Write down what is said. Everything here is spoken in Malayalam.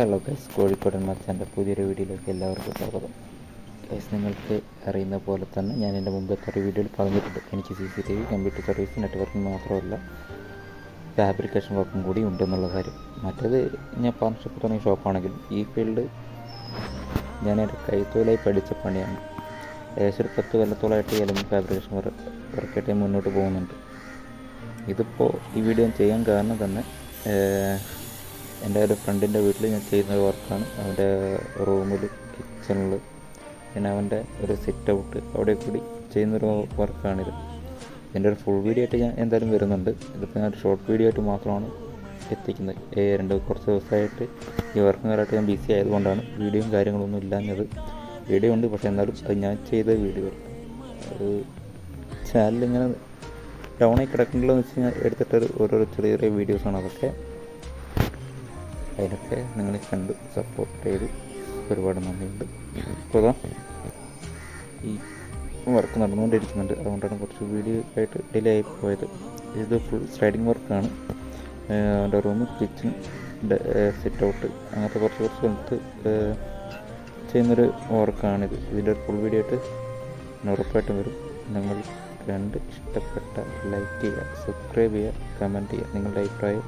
ഹലോ ഗൈസ് കോഴിക്കോടൻ മച്ചാന്റെ പുതിയൊരു വീഡിയോയിലേക്ക് എല്ലാവർക്കും സ്വാഗതം. ഗൈസ് നിങ്ങൾക്ക് അറിയുന്ന പോലെ തന്നെ ഞാൻ എന്റെ മുമ്പത്തെ ഒരു വീഡിയോയിൽ പറഞ്ഞിട്ടുണ്ട്. എനിക്ക് C C T V computer service networking മാത്രമല്ല ഫാബ്രിക്കേഷൻ വർക്കും കൂടി ഉണ്ടെന്നുള്ള കാര്യം. മറ്റേത് ഞാൻ പാർട്ണർഷിപ്പ് തുടങ്ങിയ ഷോപ്പാണെങ്കിലും ഈ ഫീൽഡ് ഞാൻ എന്റെ കൈത്തൊഴിലായി പഠിച്ച പണിയാണ്. ഏകദേശം ഒരു പത്ത് കൊല്ലത്തോളമായിട്ട് എലമെന്റ് ഫാബ്രിക്കേഷൻ വർക്കായിട്ട് മുന്നോട്ട് പോകുന്നുണ്ട്. ഇതിപ്പോൾ ഈ വീഡിയോ ചെയ്യാൻ കാരണം തന്നെ എന്റെ ഒരു ഫ്രണ്ടിന്റെ വീട്ടിൽ ഞാൻ ചെയ്യുന്ന ഒരു വർക്കാണ്. അവന്റെ റൂമിൽ കിച്ചണിൽ പിന്നെ അവന്റെ ഒരു സിറ്റ് ഔട്ട് അവിടെ കൂടി ചെയ്യുന്നൊരു വർക്കാണിത്. ഇതിന്റെ ഒരു ഫുൾ വീഡിയോ ആയിട്ട് ഞാൻ എന്തായാലും വരുന്നുണ്ട്. ഇതിപ്പോൾ ഞാൻ ഒരു ഷോർട്ട് വീഡിയോ ആയിട്ട് മാത്രമാണ് എത്തിക്കുന്നത്. രണ്ട് കുറച്ച് ദിവസമായിട്ട് ഈ വർക്കും കാര്യമായിട്ട് ഞാൻ ബിസി ആയതുകൊണ്ടാണ് വീഡിയോയും കാര്യങ്ങളൊന്നും ഇല്ലാഞ്ഞത്. വീഡിയോ ഉണ്ട് പക്ഷേ എന്നാലും അത് ഞാൻ ചെയ്ത വീഡിയോ അത് ചാനൽ ഇങ്ങനെ ഡൗണായി കിടക്കണ്ടല്ലോ എന്ന് വെച്ച് കഴിഞ്ഞാൽ എടുത്തിട്ടൊരു ഓരോരോ ചെറിയ ചെറിയ വീഡിയോസാണ് അതൊക്കെ. അതിനൊക്കെ നിങ്ങൾ കണ്ട് സപ്പോർട്ട് ചെയ്ത് ഒരുപാട് നന്ദിയുണ്ട്. ഇപ്പോൾ ഈ വർക്ക് നടന്നുകൊണ്ടിരിക്കുന്നുണ്ട്. അതുകൊണ്ടാണ് കുറച്ച് വീഡിയോ ആയിട്ട് ഡിലേ ആയി പോയത്. ഇത് ഫുൾ സ്ലൈഡിങ് വർക്കാണ് അവന്റെ റൂം കിച്ചൺ സിറ്റ് ഔട്ട് അങ്ങനത്തെ കുറച്ച് കുറച്ച് സ്ഥലത്ത് ചെയ്യുന്നൊരു വർക്കാണിത് ഇതിന്റെ ഒരു ഫുൾ വീഡിയോ ആയിട്ട് ഉറപ്പായിട്ടും വരും. നിങ്ങൾ കണ്ട് ഇഷ്ടപ്പെട്ട ലൈക്ക് ചെയ്യുക സബ്സ്ക്രൈബ് ചെയ്യുക കമന്റ് ചെയ്യുക. നിങ്ങളുടെ അഭിപ്രായം